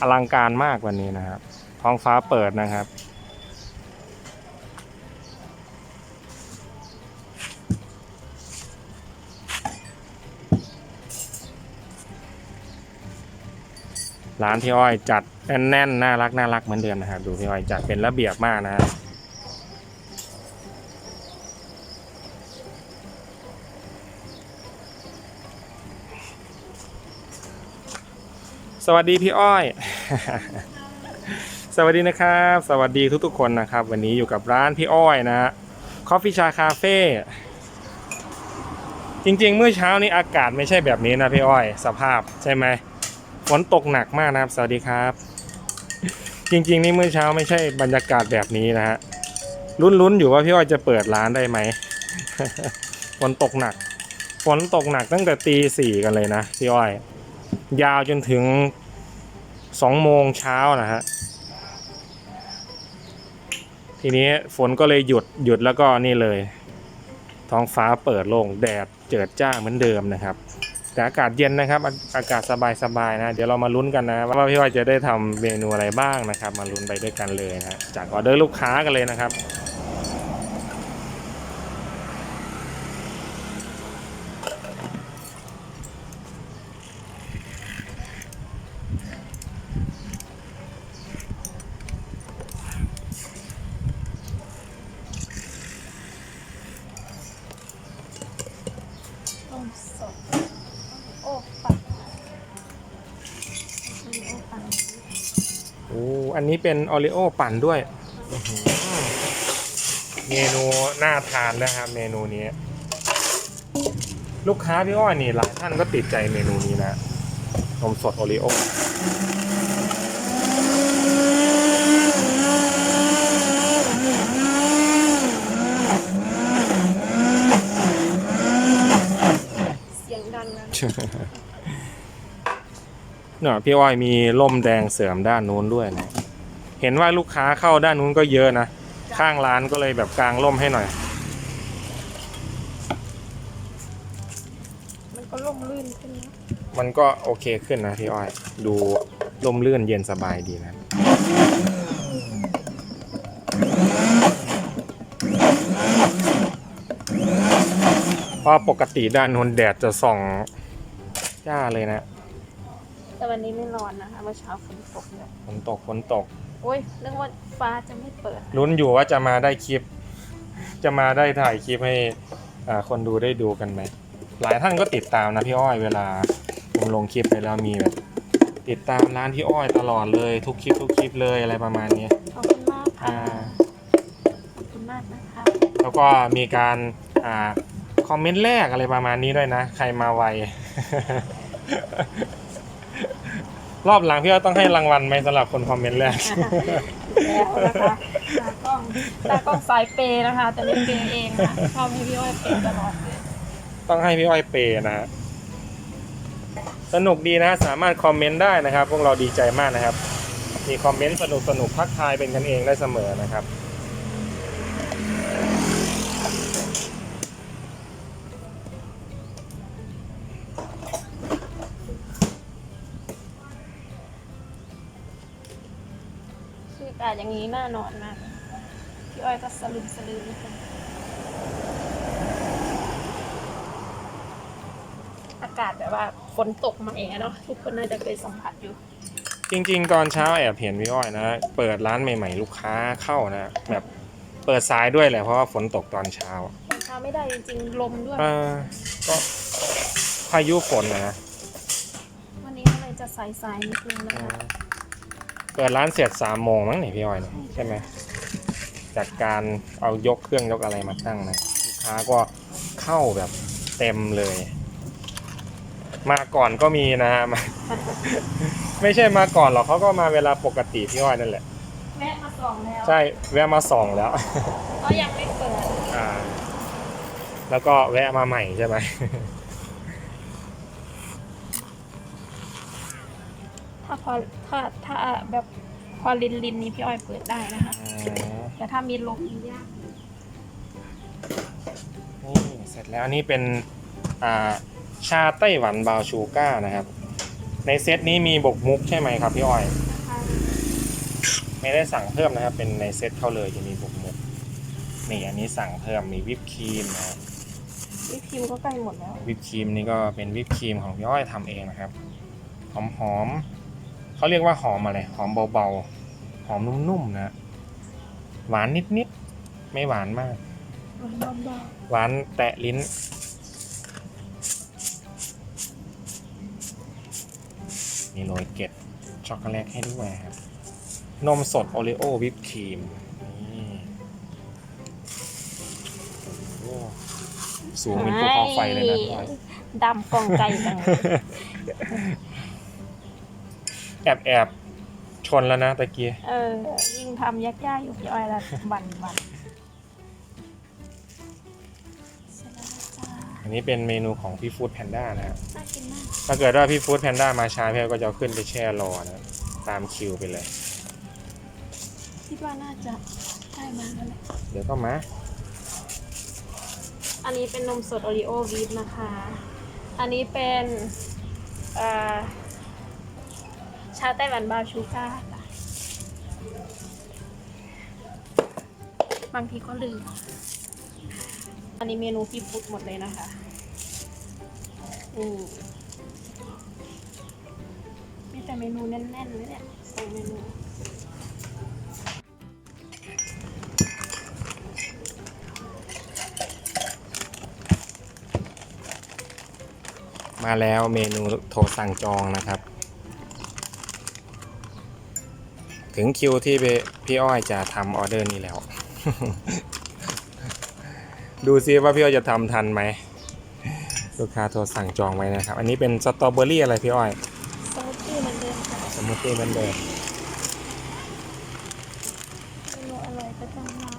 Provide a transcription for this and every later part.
อลังการมากวันนี้นะครับ ท้องฟ้าเปิดนะครับ ร้านพี่อ้อยจัดแน่นๆน่ารักน่ารักเหมือนเดิมนะครับ ดูพี่อ้อยจัดเป็นระเบียบมากนะครับ สวัสดีพี่อ้อย สวัสดีนะครับ สวัสดีทุกๆคนนะครับ วันนี้อยู่กับร้านพี่อ้อยนะฮะคอฟฟี่ชาคาเฟ่จริงๆ เมื่อเช้านี้อากาศไม่ใช่แบบนี้นะพี่อ้อย สภาพใช่ไหมฝนตกหนักมากนะครับ สวัสดีครับ จริง ๆ นี่เมื่อเช้าไม่ใช่บรรยากาศแบบนี้นะฮะลุ้นๆอยู่ว่าพี่อ้อยจะเปิดร้านได้ไหมฝนตกหนักฝนตกหนักตั้งแต่ตีสี่กันเลยนะพี่อ้อย ยาวจนถึงสองโมงเช้านะฮะทีนี้ฝนก็เลยหยุดหยุดแล้วก็นี่เลย ท้องฟ้าเปิดโล่งแดดเจิดจ้าเหมือนเดิมนะครับ แต่อากาศเย็นนะครับ อาอากาศสบายๆนะ เดี๋ยวเรามาลุ้นกันนะ ว่าพี่อ้อยจะได้ทำเมนูอะไรบ้างนะครับ มาลุ้นไปด้วยกันเลยนะจากออเดอร์ลูกค้ากันเลยนะครับ นนี้เป็นโอริโอปั่นด้วยอื้อหือเมนูน่าทานนะครับ เมนูนี้ ลูกค้าพี่อ้อยนี่หลายท่านก็ติดใจเมนูนี้นะนมสดโอริโอเสียงดังนะเนี่ยพี่อ้อยมีล่มแดงเสริมด้านนู้นด้วยนะ เห็นว่าลูกค้าเข้าด้านนู้นก็เยอะนะ ข้างร้านก็เลยแบบกางล่มให้หน่อย มันก็ล่มลื่นขึ้นนะมันก็โอเคขึ้นนะพี่อ้อย ดูลมลื่นเย็นสบายดีนะ เพราะปกติด้านนู้นแดดจะส่องจ้าเลยนะ แต่วันนี้ไม่ร้อนนะคะเมื่อเช้าฝนตกเลยฝนตกฝนตก โอ้ยเรื่องว่าฟ้าจะไม่เปิด ลุ้นอยู่ว่าจะมาได้คลิป จะมาได้ถ่ายคลิปให้อ่าคนดูได้ดูกันไหมหลายท่านก็ติดตามนะพี่อ้อยเวลาผมลงคลิปไปแล้วมีแบบ ติดตามร้านพี่อ้อยตลอดเลยทุกคลิปทุกคลิปเลยอะไรประมาณนี้ขอบคุณมากค่ะ อ่า ขอบคุณมากนะคะ แล้วก็มีการอ่าคอมเมนต์แรกอะไรประมาณนี้ด้วยนะ ใครมาไว รอบหลังพี่อ้อยต้องให้รางวัลไหมสำหรับคนคอมเมนต์แรก แล้วนะคะตากล้องตากล้องสายเปย์นะคะ แต่ไม่เปย์เองนะชอบให้พี่อ้อยเปย์ตลอดเลยต้องให้พี่อ้อยเปย์นะฮะสนุกดีนะฮะสามารถคอมเมนต์ได้นะครับ พวกเราดีใจมากนะครับ มีคอมเมนต์สนุกสนุกทักทายเป็นกันเองได้เสมอนะครับ ออากาศอย่างนี้น่านอนมากเลยพี่อ้อยก็สลืมสลืมนะคะอากาศแบบว่าฝนตกมาเองอะเนาะทุกคนน่าจะเคยสัมผัสอยู่ จริง ๆ ตอนเช้าแอบเห็นพี่อ้อยนะ เปิดร้านใหม่ๆ ลูกค้าเข้านะแบบเปิดสายด้วยแหละเพราะว่าฝนตกตอนเช้าตอนเช้าไม่ได้จริงๆลมด้วย เออก็พายุฝนนะนะวันนี้ก็เลยจะสายๆนิดนึงนะเอคะอ เปิดร้านเสร็จสามโมงมั้งเนี่ยพี่อ้อยเนี่ยใช่ไหมจัดการเอายกเครื่องยกอะไรมาตั้งนะลูกค้าก็เข้าแบบเต็มเลย มาก่อนก็มีนะฮะมาไม่ใช่มาก่อนหรอกเขาก็มาเวลาปกติพี่อ้อยนั่นแหละ แวะมาส่องแล้วใช่แวะมาส่องแล้ว ก็ยังไม่เปิดอ่า แล้วก็แวะมาใหม่ใช่ไหม ถ้าพอถ้าถ้าแบบพอลินลินนี้พี่อ้อยเปิดได้นะคะแต่ถ้ามีลมนี่ยากนี่เสร็จแล้วอันนี้เป็นอ่าชาไต้หวันบราวน์ชูก้านะครับ ในเซตนี้มีบกมุกใช่ไหมครับพี่อ้อย ไม่ได้สั่งเพิ่มนะครับ เป็นในเซตเข้าเลยจะมีบกมุกนี่อันนี้สั่งเพิ่มมีวิปครีมนะครับวิปครีมก็ใกล้หมดแล้ววิปครีมนี่ก็เป็นวิปครีมของพี่อ้อยทำเองนะครับหอมหอมๆ เขาเรียกว่าหอมอะไร หอมเบาๆ หอมนุ่มๆนะ หวานนิดๆ ไม่หวานมากบ้าหวานแตะลิ้น มีโรยเกล็ดช็อกโกแลตให้ด้วยครับ นมสดโอรีโอวิปครีมนี่โอ้โหสูงเป็นภูเขาไฟเลยนะพี่อ้อยดำกองใจจังเลยแอบแอบชนแล้วนะตะกี้เออ ยิ่งทำยากๆอยู่พี่อ้อยละบันบันเสร็จแล้วจ้าอันนี้เป็นเมนูของพี่ฟู้ดแพนด้านะครับน่ากินมากถ้าเกิดว่าพี่ฟู้ดแพนด้ามาช้าพี่อ้อยก็จะเอาขึ้นไปแช่รอนะตามคิวไปเลย คิดว่าน่าจะได้มาแล้วแหละเดี๋ยวก็มา อันนี้เป็นนมสดโอรีโอวีฟนะคะ อันนี้เป็นเอ่อ ชาไต้หวันบาวน์ชูก้าค่ะ บางทีก็ลืม อันนี้เมนูพี่ฟุตหมดเลยนะคะนี่มีแต่เมนูแน่นๆเลยเนี่ยสองเมนูมาแล้วเมนูโทรสั่งจองนะครับ ถึงคิวที่พี่อ้อยจะทำออเดอร์นี้แล้ว ดูซิว่าพี่อ้อยจะทำทันไหมลูกค้าโทรสั่งจองไว้นะครับ อันนี้เป็นสตรอเบอรี่อะไรพี่อ้อยสมูทตี้เหมือนเดิมค่ะสมูทตี้เหมือนเดิมเมนูอร่อยประจำร้าน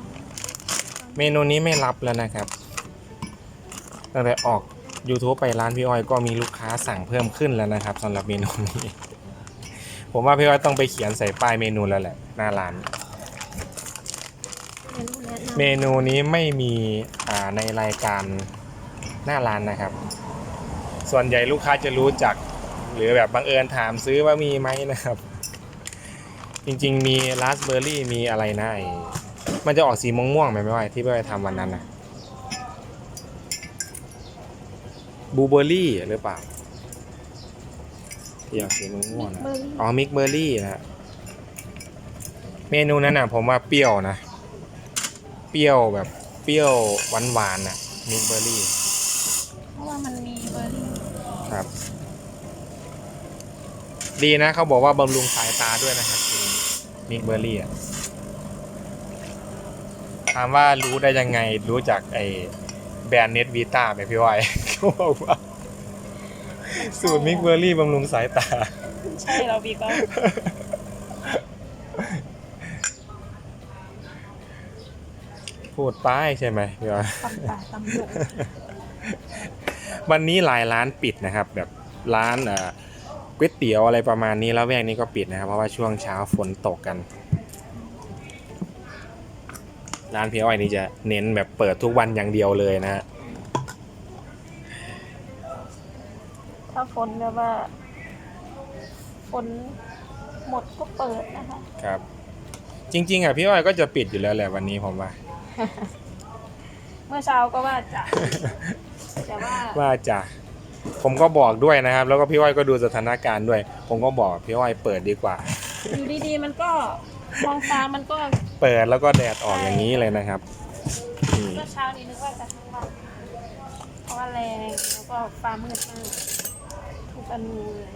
เมนูนี้ไม่รับแล้วนะครับตั้งแต่ออก YouTube ไปร้านพี่อ้อยก็มีลูกค้าสั่งเพิ่มขึ้นแล้วนะครับสำหรับเมนูนี้ ผมว่าพี่อ้อยต้องไปเขียนใส่ป้ายเมนูแล้วแหละ หน้าร้านเมนูแนะนำเมนูนี้ไม่มีอ่าในรายการหน้าร้านนะครับ ส่วนใหญ่ลูกค้าจะรู้จัก หรือแบบบังเอิญถามซื้อว่ามีไหมนะครับ จริงๆ มีราสเบอร์รี่มีอะไรนะไอ้มันจะออกสีม่วงๆไหมไม่ว่าที่ไปทำวันนั้นนะบูเบอร์รี่หรือเปล่า ที่ออกสีม่วงๆนะเบอร์รี่อ๋อมิกเบอร์รี่นะฮะเมนูนั้นน่ะผมว่าเปรี้ยวนะ เปรี้ยวแบบเปรี้ยวหวานหวานๆน่ะมิกเบอร์รี่เพราะว่ามันมีเบอร์รี่ครับ ดีนะเขาบอกว่าบำรุงสายตาด้วยนะครับมิกเบอร์รี่อะถามว่ารู้ได้ยังไงรู้จากไอแบรนด์เน็ตวีต้าไหมพี่วายเขาบอกว่า สูตรมิกเบอร์รี่บำรุงสายตา ใช่เราบีก็พูดป้ายใช่ไหมพี่วายตำป่าตำหยกวันนี้หลายร้านปิดนะครับ แบบร้านเอ่อก๋วยเตี๋ยวอะไรประมาณนี้แล้วแวกนี้ก็ปิดนะครับ เพราะว่าช่วงเช้าฝนตกกัน ร้านพี่อ้อยนี่จะเน้นแบบเปิดทุกวันอย่างเดียวเลยนะฮะ ถ้าฝนแบบว่าฝนหมดก็เปิดนะคะ ครับ จริง ๆอะพี่อ้อยก็จะปิดอยู่แล้วแหละวันนี้ผมว่า เมื่อเช้าก็ว่าจะแต่ว่าว่าจะผมก็บอกด้วยนะครับ แล้วก็พี่อ้อยก็ดูสถานการณ์ด้วย ผมก็บอกพี่อ้อยเปิดดีกว่า อยู่ดีๆมันก็มองฟ้ามันก็เปิดแล้วก็แดดออกอย่างนี้เลยนะครับนี่เมื่อเช้านี้นึกว่าจะทั้งวันเพราะว่าแรงแล้วก็ฟ้ามืดมาก ทุกอนูเลย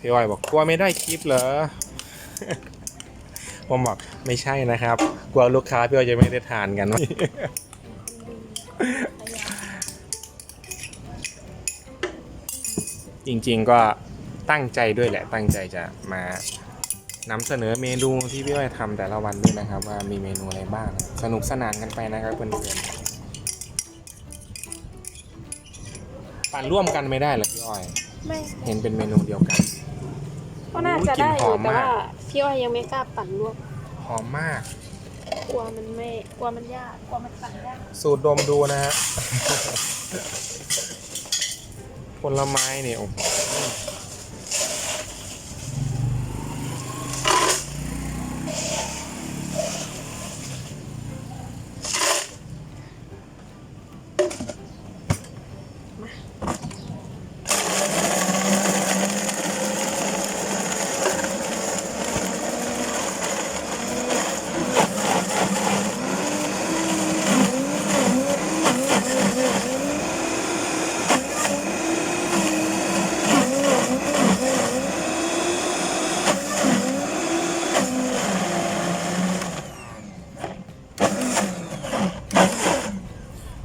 พี่อ้อยบอกกลัวไม่ได้คลิปเหรอ ผมบอกไม่ใช่นะครับ กลัวลูกค้าพี่อ้อยจะไม่ได้ทานกันจริงๆก็ตั้งใจด้วยแหละตั้งใจจะมา นำเสนอเมนูที่พี่อ้อยทำแต่ละวันด้วยนะครับ ว่ามีเมนูอะไรบ้าง สนุกสนานกันไปนะครับเพื่อนๆปั่นร่วมกันไม่ได้เหรอพี่อ้อย ไม่เห็นเป็นเมนูเดียวกัน ก็น่าจะได้อโอ้ยู่ยกลิ่นหอมแต่มากว่าพี่อ้อยยังไม่กล้าปั่นลวกหอมมาก กลัวมันไม่กลัวมันยากกลัวมันสั่งยากสูตรดมดูนะฮะผลไม้เนี่ยโอ้โห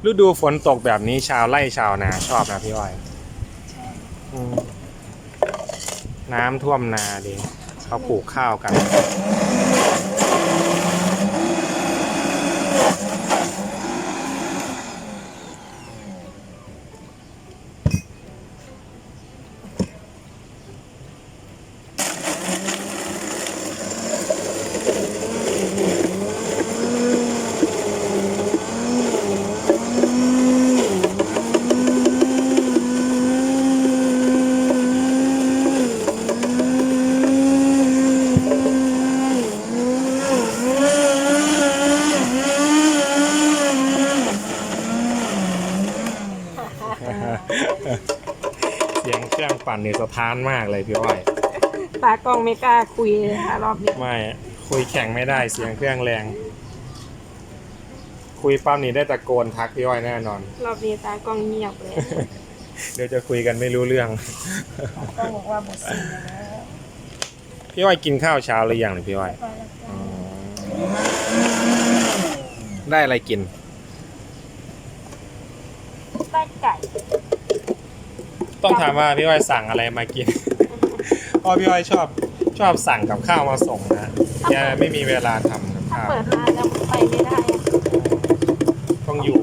ฤดูฝนตกแบบนี้ชาวไร่ชาวนาชอบนะพี่อ้อยอืมน้ำท่วมนาดีเขาปลูกข้าวกัน เสียง เครื่องปั่นเนี่ยสะท้านมากเลยพี่อ้อยตากล้องไม่กล้าคุยเลยค่ะรอบนี้ไม่คุยแข่งไม่ได้เสียงเครื่องแรง คุยปั๊มนี่ได้ตะโกนทักพี่อ้อยแน่นอน รอบนี้ตากล้องเงียบเลยเดี๋ยวจะคุยกันไม่รู้เรื่องต้องบอกว่าหมดสิ่งแล้วพี่อ้อยกินข้าวเช้าหรือยังเนี่ยพี่อ้อยอ๋อได้อะไรกิน ได้ไก่ ต้องถามว่าพี่อ้อยสั่งอะไรมากิน เพราะพี่อ้อยชอบชอบสั่งกับข้าวมาส่งนะแกไม่มีเวลาทำกับถ้าข้าวเปิดร้านแล้วไปไม่ได้อะต้องอยู่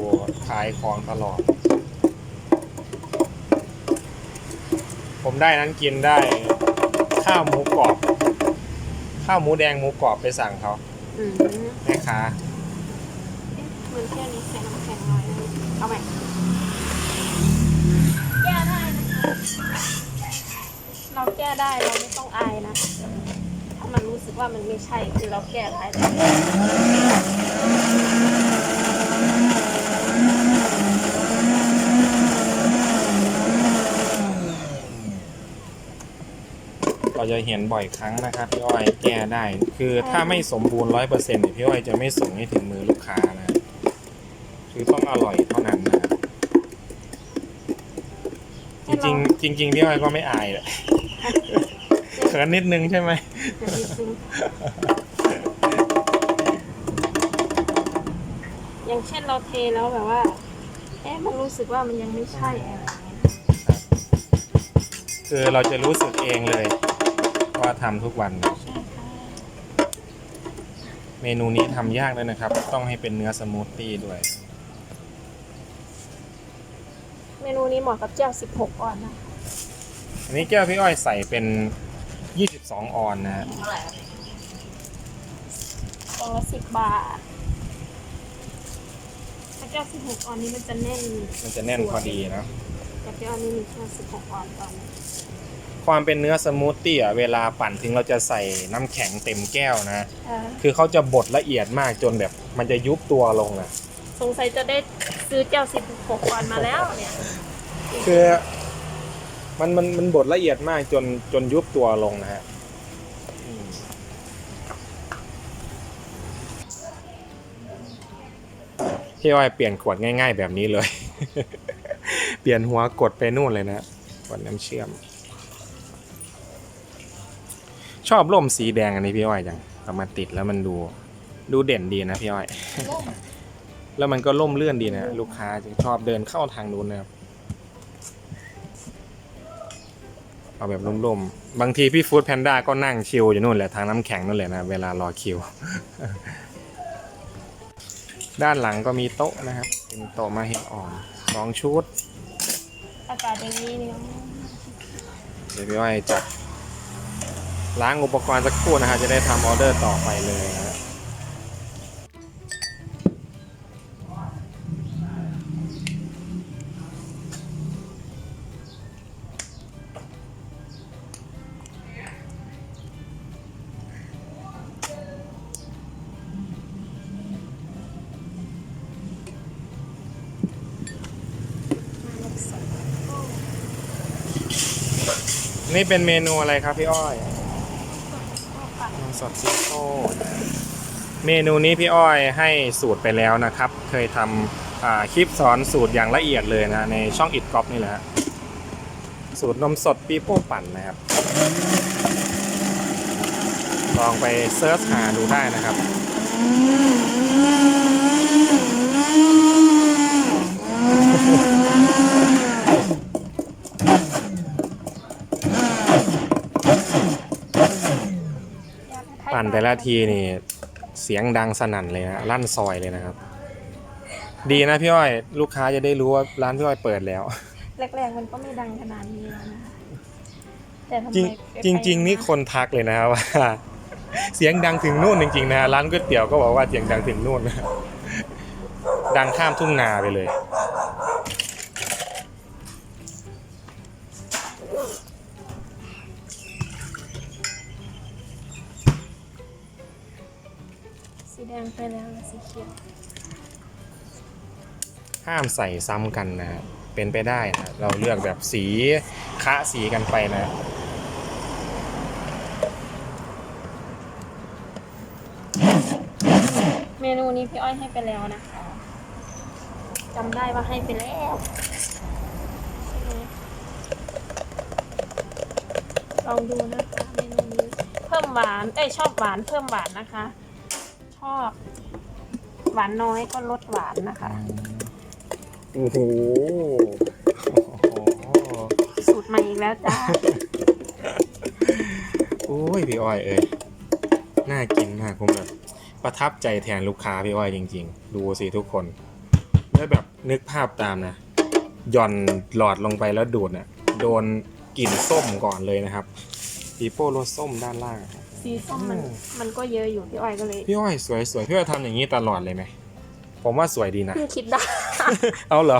ขายของตลอด ผมได้นั้นกินได้ ข้าวหมูกรอบ ข้าวหมูแดงหมูกรอบไปสั่งเขาอืมแม่ค้า เหมือนแค่นี้ใส่น้ำแข็งหน่อยนึงเอาไหมแก้ได้นะคะ เราแก้ได้เราไม่ต้องอายนะ ถ้ามันรู้สึกว่ามันไม่ใช่คือเราแก้ได้แล้วเราจะเห็นบ่อยครั้งนะครับพี่อ้อยแก้ได้ คือถ้าไม่สมบูรณ์ร้อยเปอร์เซ็นต์พี่อ้อยจะไม่ส่งให้ถึงมือลูกค้านะ คือต้องอร่อยเท่านั้นนะ จริงๆจริงๆพี่อ้อยก็ไม่อายแหละเขินนิดนึงใช่ไหมเดี๋ยวนิดนึงอย่างเช่นเราเทแล้วแบบว่า เอ๊ะมันรู้สึกว่ามันยังไม่ใช่อะไรอย่างเงี้ยคือเราจะรู้สึกเองเลยว่าทำทุกวันนะใช่ค่ะเมนูนี้ทำยากเลยนะครับ ต้องให้เป็นเนื้อสมูทตี้ด้วย เมนูนี้เหมาะกับเจ้า16 ออนนะอันนี้แก้วพี่อ้อยใส่เป็น 22 ออนนะฮะกล่องละ10บาทถ้าเจ้า16 ออนนี้มันจะแน่นมันจะแน่นพอดีนะ แต่เจ้านี้มีแค่16 ออนตอนนี้ความเป็นเนื้อสมูทตี้อะเวลาปั่นถึงเราจะใส่น้ำแข็งเต็มแก้วนะอ่าคือเขาจะบดละเอียดมากจนแบบมันจะยุบตัวลงนะสงสัยจะได้ซื้อเจ้า16 ออนมาแล้วเนี่ย คือมันมันมันบดละเอียดมากจนจนยุบตัวลงนะฮะอืมพี่อ้อยเปลี่ยนขวดง่ายๆแบบนี้เลย เปลี่ยนหัวกดไปนู่นเลยนะขวดน้ำเชื่อม ชอบร่มสีแดงอันนี้พี่อ้อยจังเอามาติดแล้วมันดู ดูเด่นดีนะพี่อ้อย แล้วมันก็ล่มเลื่อนดีนะ ลูกค้าจะชอบเดินเข้าทางนู้นนะครับ เอาแบบล่มๆ บางทีพี่ฟู้ดแพนด้าก็นั่งชิลอยู่นู่นแหละทางน้ำแข็งนู่นแหละนะเวลารอคิว ด้านหลังก็มีโต๊ะนะครับ เป็นโต๊ะมาเห็ดอ่อนสองชุด อากาศอย่างนี้เนี่ยเดี๋ยวพี่อ้อยจะล้างอุปกรณ์สักครู่นะฮะจะได้ทำออเดอร์ต่อไปเลย นี่เป็นเมนูอะไรครับพี่อ้อยนมสดซีโก้เมนูนี้พี่อ้อยให้สูตรไปแล้วนะครับ เคยทำคลิปสอนสูตรอย่างละเอียดเลยนะ ในช่องอิดกอฟนี่แหละฮะสูตรนมสดปีโป้ปั่นนะครับ ลองไปเซิร์ชหาดูได้นะครับ ปั่นแต่ละทีนี่ เสียงดังสนั่นเลยนะลั่นซอยเลยนะครับ ดีนะพี่อ้อย ลูกค้าจะได้รู้ว่าร้านพี่อ้อยเปิดแล้ว แรกๆมันก็ไม่ดังขนาดนี้แล้วนะคะแต่ทำไมจริงไปจริงจริงไปนี่คนทักเลยนะครับว่า เสียงดังถึงนู่นจริงๆนะฮะร้านก๋วยเตี๋ยวก็บอกว่าเสียงดังถึงนู่นนะดังข้ามทุ่งนาไปเลย ดงไปแล้วแล้วสีเขียวห้ามใส่ซ้ำกันนะฮะเป็นไปได้นะเราเลือกแบบสีคะสีกันไปนะเมนูนี้พี่อ้อยให้ไปแล้วนะคะจำได้ว่าให้ไปแล้วใช่ไหมลองดูนะคะเมนูนี้เพิ่มหวานเอ้ยชอบหวานเพิ่มหวานนะคะ ชอบ หวานน้อยก็ลดหวานนะคะ โอ้โหสูตรใหม่อีกแล้วจ้า โอ้ยพี่อ้อยเอ้ยน่ากินมากผมแบบ ประทับใจแทนลูกค้าพี่อ้อยจริง ๆ ดูสิทุกคน แล้วแบบนึกภาพตามนะหย่อนหลอดลงไปแล้วดูดน่ะโดนกลิ่นส้มก่อนเลยนะครับปีโป้รสส้มด้านล่างครับ สีส้มมันอืม มันก็เยอะอยู่พี่อ้อยก็เลยพี่อ้อยสวยสวยพี่อ้อยทำอย่างนี้ตลอดเลยไหมผมว่าสวยดีนะ เพิ่ง คิดได้ เอาเหรอ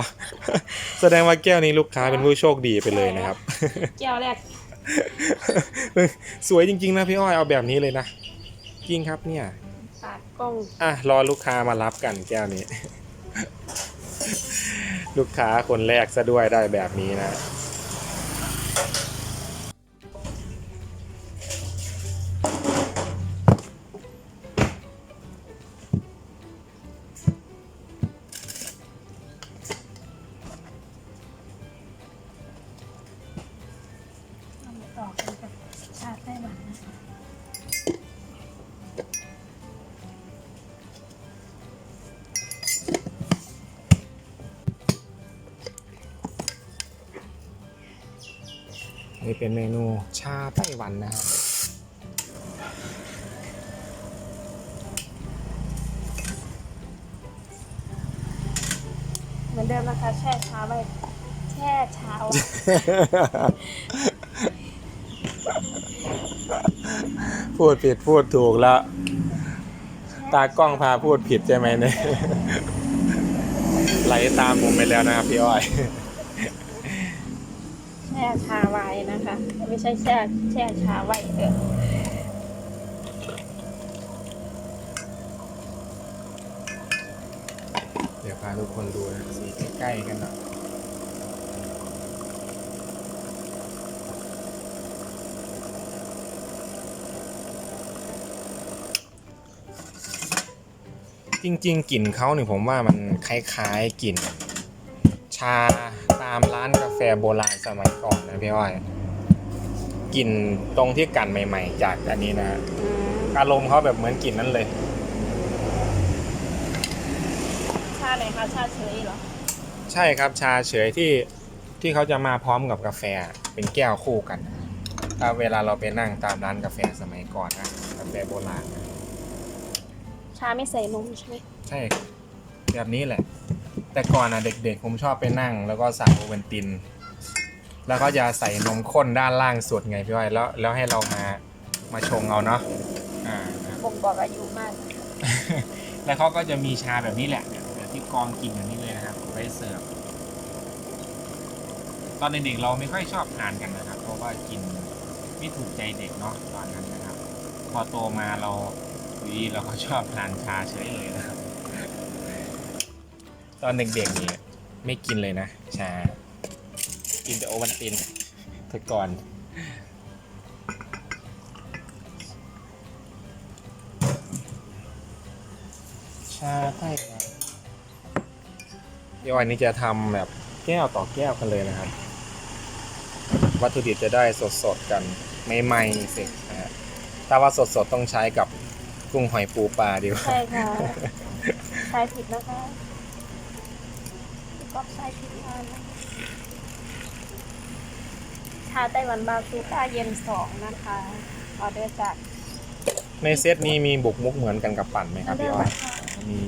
แสดงว่าแก้วนี้ลูกค้าเป็นผู้โชคดีไปเลยนะครับ แก้วแรกสวยจริงๆนะพี่อ้อยเอาแบบนี้เลยนะจริงครับเนี่ยปากกล้องอะรอลูกค้ามารับกันแก้วนี้ ลูกค้าคนแรกซะด้วยได้แบบนี้นะ เป็นเมนูชาไต้หวันนะครับเหมือนเดิมนะคะ แช่ชาไว้แช่เช้า พูดผิดพูดถูกแล้ว ตากล้องพาพูดผิดใช่ไหมเนี่ยไหลตามผมไปแล้วนะครับพี่อ้อย แช่ชาไว้นะคะ ไม่ใช่แช่แช่ชาไว้เออเดี๋ยวพาทุกคนดูนะสีใกล้ๆกันหน่อยจริงๆกลิ่นเขาเนี่ยผมว่ามันคล้ายๆกลิ่น ชาตามร้านกาแฟโบราณสมัยก่อนนะพี่อ้อย กลิ่นตรงที่กันใหม่ ๆ จากอันนี้นะฮะอืมอารมณ์เขาแบบเหมือนกลิ่นนั้นเลย ชาไหนคะชาเฉยเหรอ ใช่ครับชาเฉยที่ที่เขาจะมาพร้อมกับกาแฟเป็นแก้วคู่กันถ้าเวลาเราไปนั่งตามร้านกาแฟสมัยก่อนนะกาแฟโบราณนะชาไม่ใส่นมใช่ไหมใช่ครับแบบนี้แหละ แต่ก่อนอะเด็กๆผมชอบไปนั่ง แล้วก็สั่งโอเวนติน แล้วก็จะใส่นมข้นด้านล่างสุดไงพี่อ้อยแล้วแล้วให้เรามามาชงเอาเนาะอ่าครับบ่งบอกอายุมากนะคะแล้วเขาก็จะมีชาแบบนี้แหละแบบที่กรองกลิ่นแบบนี้เลยนะครับไว้เสิร์ฟตอนเด็กๆเราไม่ค่อยชอบทานกันนะครับ เพราะว่ากินไม่ถูกใจเด็กเนาะตอนนั้นนะครับ พอโตมาเราวีเราก็ชอบทานชาเฉยเลยนะครับ ตอนเด็กๆนี่ไม่กินเลยนะชา กินไปโอวันตินเธอก่อน ชาไต้เดี๋ยววันนี้จะทำแบบแก้วต่อแก้วกันเลยนะครับ วัตถุดิบจะได้สดๆกันไม่ๆเสร็จฮะถ้าว่าสดๆต้องใช้กับกุ้งหอยปูปลาดีกว่า ใช่ค่ะ ใช้ผิดนะคะพี่ก๊อฟใช้ผิดงานนะ ชาไต้หวันบาซูก้าเย็นสองนะคะออเดอร์จากในเซตนี้มีบุกมุกเหมือนกันกับปั่นไหมครับพี่อ้อยค่ะมี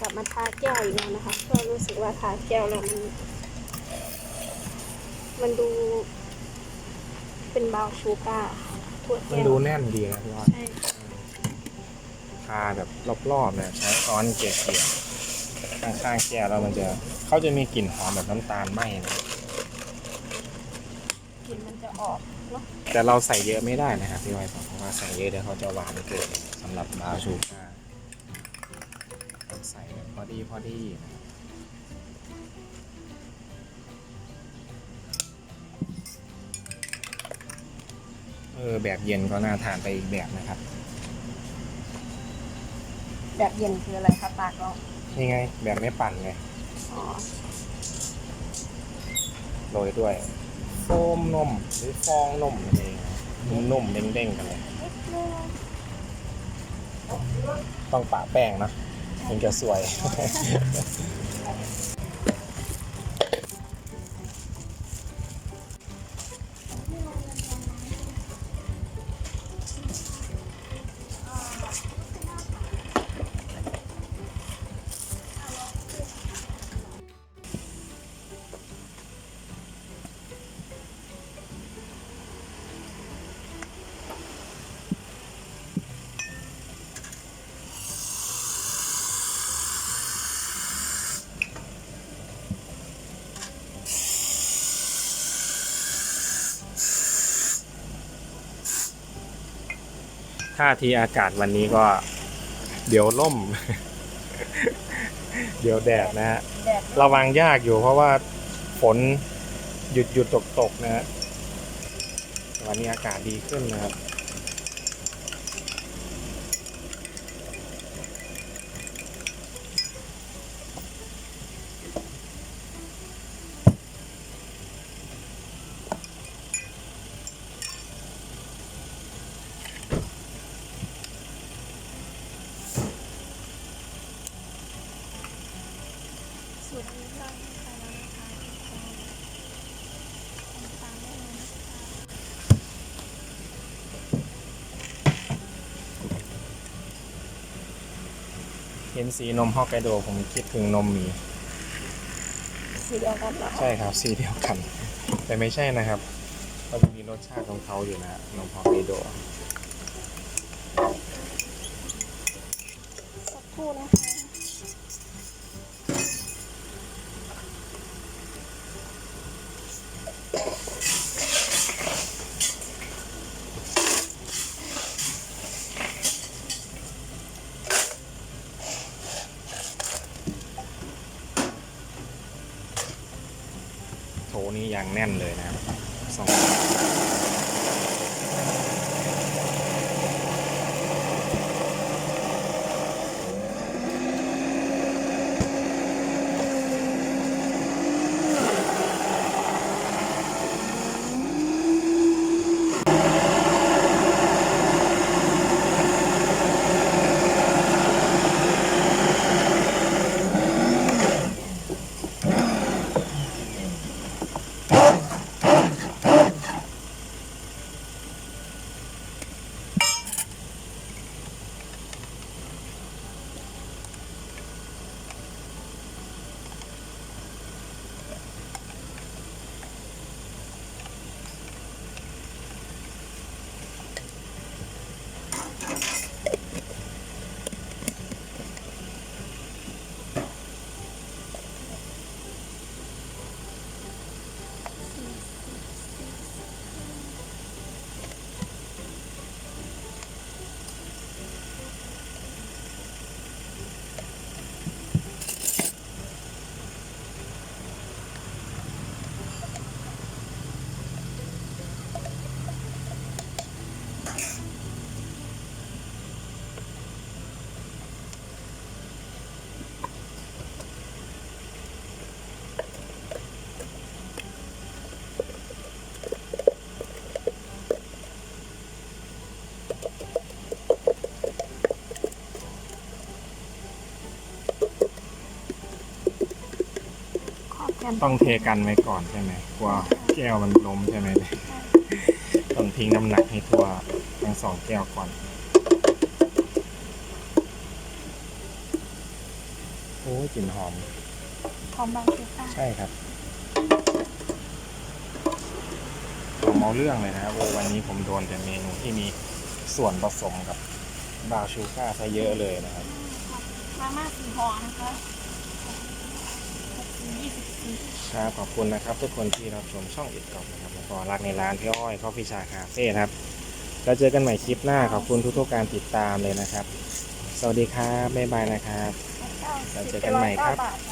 กลับมาทาแก้วอีกแล้วนะคะก็รู้สึกว่าทาแก้วแล้วมัน มันดู เป็นบราวน์ชูการ์ทั่วมันแก้วดูแน่นดีนะพี่อ้อยใช่ทาแบบรอบๆเนี่ยใช้ซ้อนเกลี่ยๆข้างๆแก้วแล้วมันจะเขาจะมีกลิ่นหอมแบบน้ำตาลไหม้นะกลิ่นมันจะออกเนาะแต่เราใส่เยอะไม่ได้นะครับพี่อ้อยเพราะว่าใส่เยอะเดี๋ยวเขาจะหวานเกินสำหรับบราวน์ชูกา ดีพอดีนะครับเออแบบเย็นก็น่าทานไปอีกแบบนะครับ แบบเย็นคืออะไรคะตากเรานี่ไง แบบไม่ปั่นไงอ๋อโรยด้วยโฟมนมหรือฟองนมนั่นเองนุ่มๆเด้งๆกันเลย ต้องปะแป้งนะ ถึงจะสวย ท่าทีอากาศวันนี้ก็ เดี๋ยวล่ม เดี๋ยวแดดนะฮะแดดระวังยากอยู่เพราะว่าฝนหยุดหยุดตกตกๆนะฮะวันนี้อากาศดีขึ้นนะครับ สูตรนี้เราใส่แล้วนะคะตามได้เลยนะคะ เห็นสีนมฮอกไกโดผมคิดถึงนมหมีสีเดียวกันเหรอใช่ครับสีเดียวกัน แต่ไม่ใช่นะครับก็จะมีรสชาติของเขาอยู่นะนมฮอกไกโดสักครู่นะคะ กันต้องเทกันไว้ก่อนใช่ไหมกลัวแก้วมันล้มใช่ไหมต้องทิ้งน้ำหนักให้ทั่วทั้งสองแก้วก่อน โอ้ยกลิ่นหอมพร้อมบางชูก้าใช่ครับผมเอาเรื่องเลยนะครับโอ้วันนี้ผมโดนแต่เมนูที่มีส่วนผสมกับบราวน์ชูก้าซะเยอะเลยนะครับ มาม่าสีห่อนะคะยี่สิบสี่ ครับขอบคุณนะครับ ทุกคนที่รับชมช่องอิดกอบนะครับแล้วก็รักในร้านพี่อ้อยข้าวพิชาคาเฟ่ครับแล้วเจอกันใหม่คลิปหน้าขอบคุณทุกๆการติดตามเลยนะครับ สวัสดีครับบ๊ายบายนะครับแล้วเจอกันใหม่ครับบ